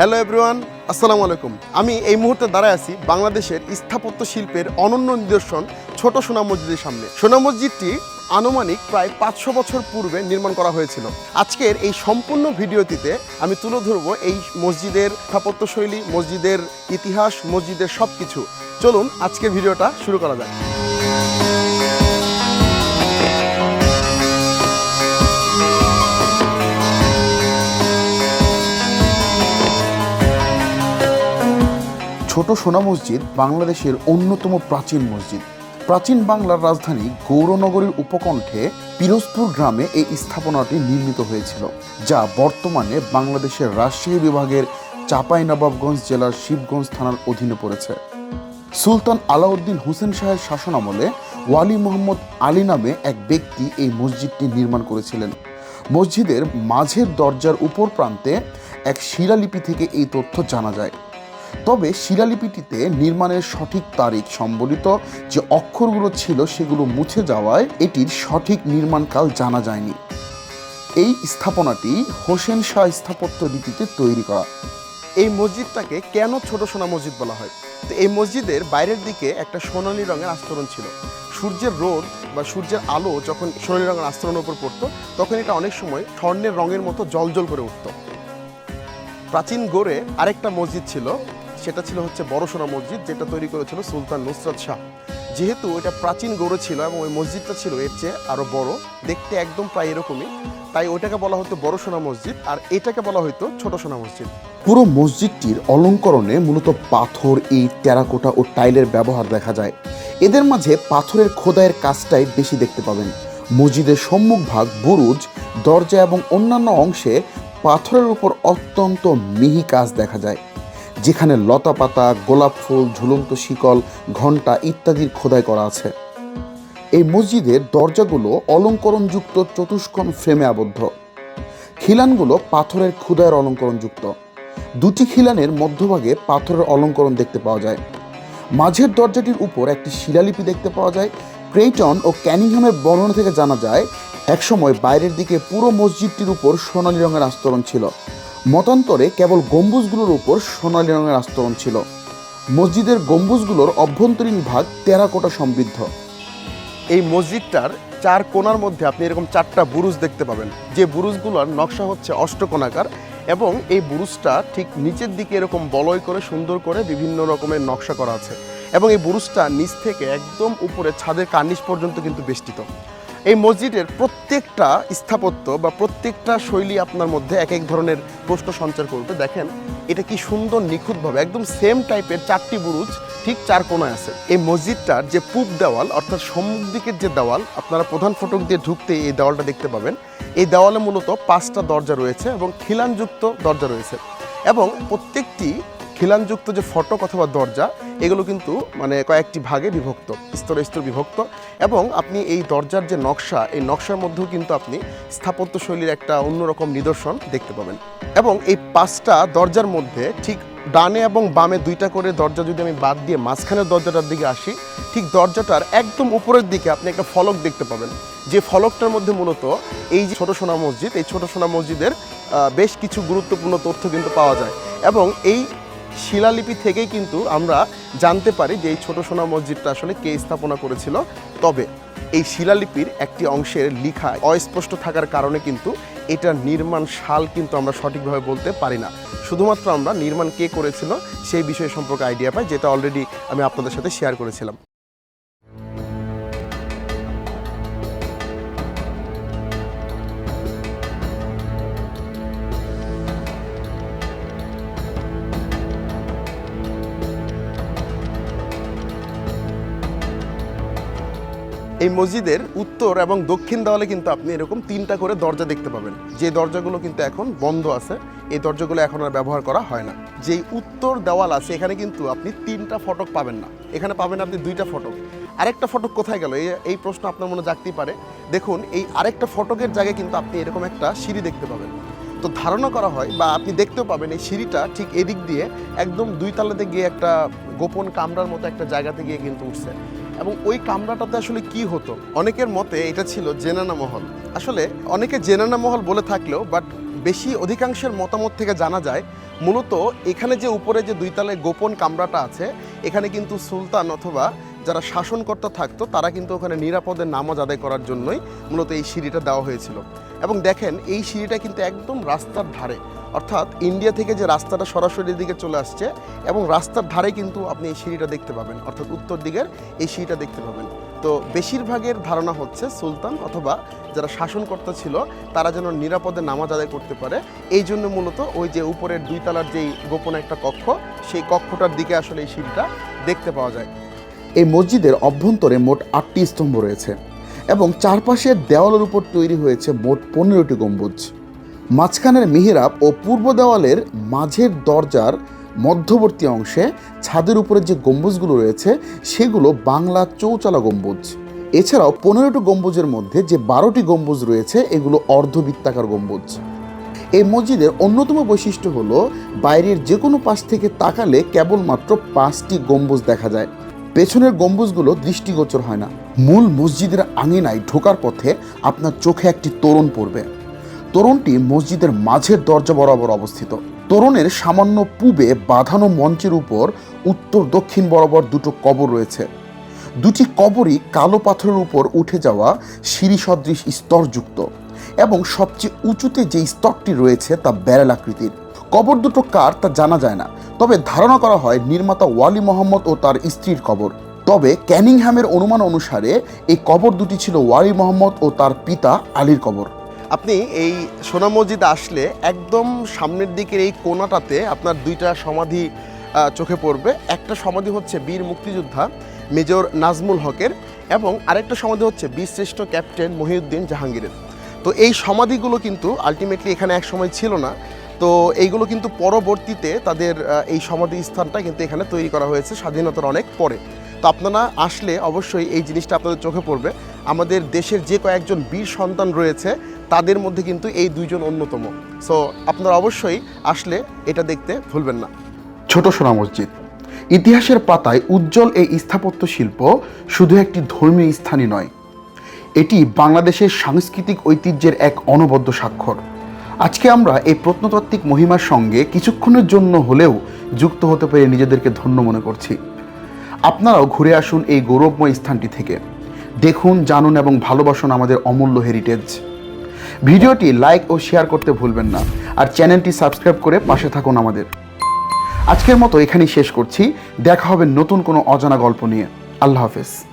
Hello everyone, আসসালামু আলাইকুম। আমি এই মুহূর্তে দাঁড়ায় আছি বাংলাদেশের স্থাপত্য শিল্পের অনন্য নিদর্শন ছোট সোনা মসজিদের সামনে। সোনা মসজিদটি আনুমানিক প্রায় পাঁচশো বছর পূর্বে নির্মাণ করা হয়েছিল। আজকের এই সম্পূর্ণ ভিডিওটিতে আমি তুলে ধরব এই মসজিদের স্থাপত্যশৈলী মসজিদের ইতিহাস, মসজিদের সব কিছু চলুন আজকের ভিডিওটা শুরু করা যাক। ছোট সোনা মসজিদ বাংলাদেশের অন্যতম প্রাচীন মসজিদ। প্রাচীন বাংলার রাজধানী গৌরনগরীর উপকণ্ঠে পিরোজপুর গ্রামে এই স্থাপনাটি নির্মিত হয়েছিল, যা বর্তমানে বাংলাদেশের রাজশাহী বিভাগের চাঁপাইনবাবগঞ্জ জেলার শিবগঞ্জ থানার অধীনে পড়েছে। সুলতান আলাউদ্দিন হোসেন শাহের শাসনামলে ওয়ালি মোহাম্মদ আলী নামে এক ব্যক্তি এই মসজিদটি নির্মাণ করেছিলেন। মসজিদের মাঝের দরজার উপর প্রান্তে এক শিলালিপি থেকে এই তথ্য জানা যায়। তবে শিলালিপিটিতে নির্মাণের সঠিক তারিখ সম্বলিত যে অক্ষরগুলো ছিল সেগুলো মুছে যাওয়ায় এটির সঠিক নির্মাণকাল জানা যায়নি। এই স্থাপনাটি হোসেন শাহ স্থাপত্য রীতিতে তৈরি করা। এই মসজিদটাকে কেন ছোট সোনা মসজিদ বলা হয়? তো এই মসজিদের বাইরের দিকে একটা সোনালী রঙের আস্তরণ ছিল। সূর্যের রোদ বা সূর্যের আলো যখন সোনালি রঙের আস্তরণের উপর পড়তো, তখন এটা অনেক সময় স্বর্ণের রঙের মতো জলজল করে উঠত। প্রাচীন গড়ে আরেকটা মসজিদ ছিল সেটা ছিল হচ্ছে বড় সোনা মসজিদ, যেটা তৈরি করেছিল সুলতান নুসরত শাহ। যেহেতু এটা প্রাচীন গড়ে ছিল এবং ওই মসজিদটা ছিল এর চেয়ে আরও বড়, দেখতে একদম প্রায় এরকমই। তাই ওইটাকে বলা হতো বড় সোনা মসজিদ, আর এটাকে বলা হতো ছোট সোনা মসজিদ। পুরো মসজিদটির অলঙ্করণে মূলত পাথর, ইট, টেরাকোটা ও টাইলের ব্যবহার দেখা যায়। এদের মাঝে পাথরের খোদাইয়ের কাজটাই বেশি দেখতে পাবেন। মসজিদের সম্মুখভাগ বুরুজ, দরজা এবং অন্যান্য অংশে পাথরের উপর অত্যন্ত মিহি কাজ দেখা যায়। যেখানে লতা পাতা, গোলাপ ফুল, ঝুলন্ত শিকল ঘণ্টা ইত্যাদির খোদাই করা আছে। এই মসজিদের দরজাগুলো অলঙ্করণযুক্ত চতুষ্কোণ ফ্রেমে আবদ্ধ। খিলানগুলো পাথরের ক্ষুদায়ের অলঙ্করণযুক্ত। দুটি খিলানের মধ্যভাগে পাথরের অলঙ্করণ দেখতে পাওয়া যায়। মাঝের দরজাটির উপর একটি শিলালিপি দেখতে পাওয়া যায়। ক্রেইটন ও ক্যানিংহামের বর্ণনা থেকে জানা যায়, একসময় বাইরের দিকে পুরো মসজিদটির উপর সোনালী রঙের আস্তরণ ছিল। মতান্তরে কেবল গম্বুজগুলোর উপর সোনালী রঙের আস্তরণ ছিল। মসজিদের গম্বুজগুলোর অভ্যন্তরীণ ভাগ টেরাকোটা সমৃদ্ধ। এই মসজিদটার চার কোণার মধ্যে আপনি এরকম চারটা বুরুজ দেখতে পাবেন। যে বুরুজগুলোর নকশা হচ্ছে অষ্টকোণাকার এবং এই বুরুজটা ঠিক নিচের দিকে এরকম বলয় করে সুন্দর করে বিভিন্ন রকমের নকশা করা আছে। এবং এই বুরুজটা নিচ থেকে একদম উপরে ছাদের কার্নিশ পর্যন্ত কিন্তু বেষ্টিত। এই মসজিদের প্রত্যেকটা স্থাপত্য বা প্রত্যেকটা শৈলী আপনার মধ্যে এক এক ধরনের প্রশ্ন সঞ্চার করবে। দেখেন, এটা কি সুন্দর নিখুঁতভাবে, একদম সেম টাইপের চারটি বুরুজ, ঠিক চার কোণায় আছে। এই মসজিদটার যে পূব দেওয়াল, অর্থাৎ সম্মুখ দিকের যে দেওয়াল, আপনারা প্রধান ফটক দিয়ে ঢুকতে এই দেওয়ালটা দেখতে পাবেন। এই দেওয়ালে মূলত পাঁচটা দরজা রয়েছে এবং খিলানযুক্ত দরজা রয়েছে। এবং প্রত্যেকটি খিলানযুক্ত যে ফটক অথবা দরজা, এগুলো কিন্তু মানে কয়েকটি ভাগে বিভক্ত, স্তরে স্তর বিভক্ত। এবং আপনি এই দরজার যে নকশা, এই নকশার মধ্যেও কিন্তু আপনি স্থাপত্য শৈলীর একটা অন্যরকম নিদর্শন দেখতে পাবেন। এবং এই পাঁচটা দরজার মধ্যে ঠিক ডানে এবং বামে দুইটা করে দরজা যদি আমি বাদ দিয়ে মাঝখানের দরজাটার দিকে আসি, ঠিক দরজাটার একদম উপরের দিকে আপনি একটা ফলক দেখতে পাবেন। যে ফলকটার মধ্যে মূলত এই যে ছোট সোনা মসজিদ, এই ছোট সোনা মসজিদের বেশ কিছু গুরুত্বপূর্ণ তথ্য কিন্তু পাওয়া যায়। এবং এই শিলালিপি থেকেই কিন্তু আমরা জানতে পারি যে এই ছোটো সোনা মসজিদটা আসলে কে স্থাপনা করেছিল। তবে এই শিলালিপির একটি অংশের লিখা অস্পষ্ট থাকার কারণে কিন্তু এটার নির্মাণ সাল কিন্তু আমরা সঠিকভাবে বলতে পারি না। শুধুমাত্র আমরা নির্মাণ কে করেছিল সেই বিষয় সম্পর্কে আইডিয়া পাই, যেটা অলরেডি আমি আপনাদের সাথে শেয়ার করেছিলাম। এই মসজিদের উত্তর এবং দক্ষিণ দেওয়ালে কিন্তু আপনি এরকম তিনটা করে দরজা দেখতে পাবেন। যে দরজাগুলো কিন্তু এখন বন্ধ আছে, এই দরজাগুলো এখন আর ব্যবহার করা হয় না। যেই উত্তর দেওয়াল আছে, এখানে কিন্তু আপনি তিনটা ফটক পাবেন না। এখানে পাবেন আপনি দুইটা ফটক। আরেকটা ফটক কোথায় গেল? এই প্রশ্ন আপনার মনে জাগতেই পারে। দেখুন, এই আরেকটা ফটকের জায়গায় কিন্তু আপনি এরকম একটা সিঁড়ি দেখতে পাবেন। তো ধারণা করা হয় বা আপনি দেখতেও পাবেন এই সিঁড়িটা ঠিক এদিক দিয়ে একদম দুই তালাতে গিয়ে একটা গোপন কামরার মতো একটা জায়গাতে গিয়ে কিন্তু উঠছে। এবং ওই কামরাটাতে আসলে কি হতো? অনেকের মতে এটা ছিল জেনানা মহল। আসলে অনেকে জেনানা মহল বলে থাকলেও বাট বেশি অধিকাংশের মতামত থেকে জানা যায়, মূলত এখানে যে উপরে যে দুই তলায় গোপন কামরাটা আছে, এখানে কিন্তু সুলতান অথবা যারা শাসনকর্তা থাকতো, তারা কিন্তু ওখানে নিরাপদে নামাজ আদায় করার জন্যই মূলত এই সিঁড়িটা দেওয়া হয়েছিল। এবং দেখেন, এই সিঁড়িটা কিন্তু একদম রাস্তার ধারে। অর্থাৎ ইন্ডিয়া থেকে যে রাস্তাটা সরাসরি দিকে চলে আসছে এবং রাস্তার ধারে কিন্তু আপনি এই সিঁড়িটা দেখতে পাবেন, অর্থাৎ উত্তর দিকের এই সিঁড়িটা দেখতে পাবেন। তো বেশিরভাগের ধারণা হচ্ছে সুলতান অথবা যারা শাসনকর্তা ছিল, তারা যেন নিরাপদে নামাজ আদায় করতে পারে। এই জন্য মূলত ওই যে উপরের দুই তলার যেই গোপন একটা কক্ষ, সেই কক্ষটার দিকে আসলে এই সিঁড়িটা দেখতে পাওয়া যায়। এই মসজিদের অভ্যন্তরে মোট আটটি স্তম্ভ রয়েছে এবং চারপাশের দেওয়ালের উপর তৈরি হয়েছে মোট পনেরোটি গম্বুজ। মাঝখানের মিহিরাব ও পূর্ব দেওয়ালের মাঝের দরজার মধ্যবর্তী অংশে ছাদের উপরে যে গম্বুজগুলো রয়েছে, সেগুলো বাংলা চৌচালা গম্বুজ। এছাড়াও পনেরোটি গম্বুজের মধ্যে যে বারোটি গম্বুজ রয়েছে, এগুলো অর্ধবৃত্তাকার গম্বুজ। এই মসজিদের অন্যতম বৈশিষ্ট্য হলো, বাইরের যে কোনো পাশ থেকে তাকালে কেবলমাত্র পাঁচটি গম্বুজ দেখা যায়। পেছনের গম্বুজগুলো দৃষ্টিগোচর হয় না। মূল মসজিদের আঙিনায় ঢোকার পথে আপনার চোখে একটি তোরণ পড়বে। তোরণটি মসজিদের মাঝের দরজা বরাবর অবস্থিত। তোরণের সামান্য পূবে বাঁধানো মঞ্চের উপর উত্তর দক্ষিণ বরাবর দুটো কবর রয়েছে। দুটি কবরই কালো পাথরের উপর উঠে যাওয়া সিঁড়ি সদৃশ স্তরযুক্ত এবং সবচেয়ে উঁচুতে যে স্তরটি রয়েছে তা ব্যারেল আকৃতির। কবর দুটো কার তা জানা যায় না, তবে ধারণা করা হয় নির্মাতা ওয়ালি মোহাম্মদ ও তার স্ত্রীর কবর। তবে ক্যানিংহ্যামের অনুমান অনুসারে এই কবর দুটি ছিল ওয়ালি মোহাম্মদ ও তার পিতা আলীর কবর। আপনি এই সোনা মসজিদ আসলে একদম সামনের দিকের এই কোনাটাতে আপনার দুইটা সমাধি চোখে পড়বে। একটা সমাধি হচ্ছে বীর মুক্তিযোদ্ধা মেজর নাজমুল হকের এবং আরেকটা সমাধি হচ্ছে বীরশ্রেষ্ঠ ক্যাপ্টেন মহিউদ্দিন জাহাঙ্গীরের। তো এই সমাধিগুলো কিন্তু আলটিমেটলি এখানে এক সময় ছিল না। তো এইগুলো কিন্তু পরবর্তীতে তাদের এই সমাধি স্থানটা কিন্তু এখানে তৈরি করা হয়েছে স্বাধীনতার অনেক পরে। তো আপনারা আসলে অবশ্যই এই জিনিসটা আপনাদের চোখে পড়বে। আমাদের দেশের যে কয়েকজন বীর সন্তান রয়েছে, তাদের মধ্যে কিন্তু এই দুইজন অন্যতম। সো আপনারা অবশ্যই আসলে এটা দেখতে ভুলবেন না। ছোট সোনা মসজিদ। ইতিহাসের পাতায় উজ্জ্বল এই স্থাপত্য শিল্প শুধু একটি ধর্মীয় স্থানই নয়। এটি বাংলাদেশের সাংস্কৃতিক ঐতিহ্যের এক অনবদ্য স্বাক্ষর। আজকে আমরা এই প্রত্নতাত্ত্বিক মহিমার সঙ্গে কিছুক্ষণের জন্য হলেও যুক্ত হতে পেরে নিজেদেরকে ধন্য মনে করছি। আপনারাও ঘুরে আসুন এই গৌরবময় স্থানটি থেকে। দেখুন, জানুন এবং ভালোবাসুন আমাদের অমূল্য হেরিটেজ ভিডিওটি লাইক ও শেয়ার করতে ভুলবেন না আর চ্যানেলটি সাবস্ক্রাইব করে পাশে থাকুন আমাদের। আজকের মতো এখানেই শেষ করছি। দেখা হবে নতুন কোনো অজানা গল্প নিয়ে। আল্লাহ হাফেজ।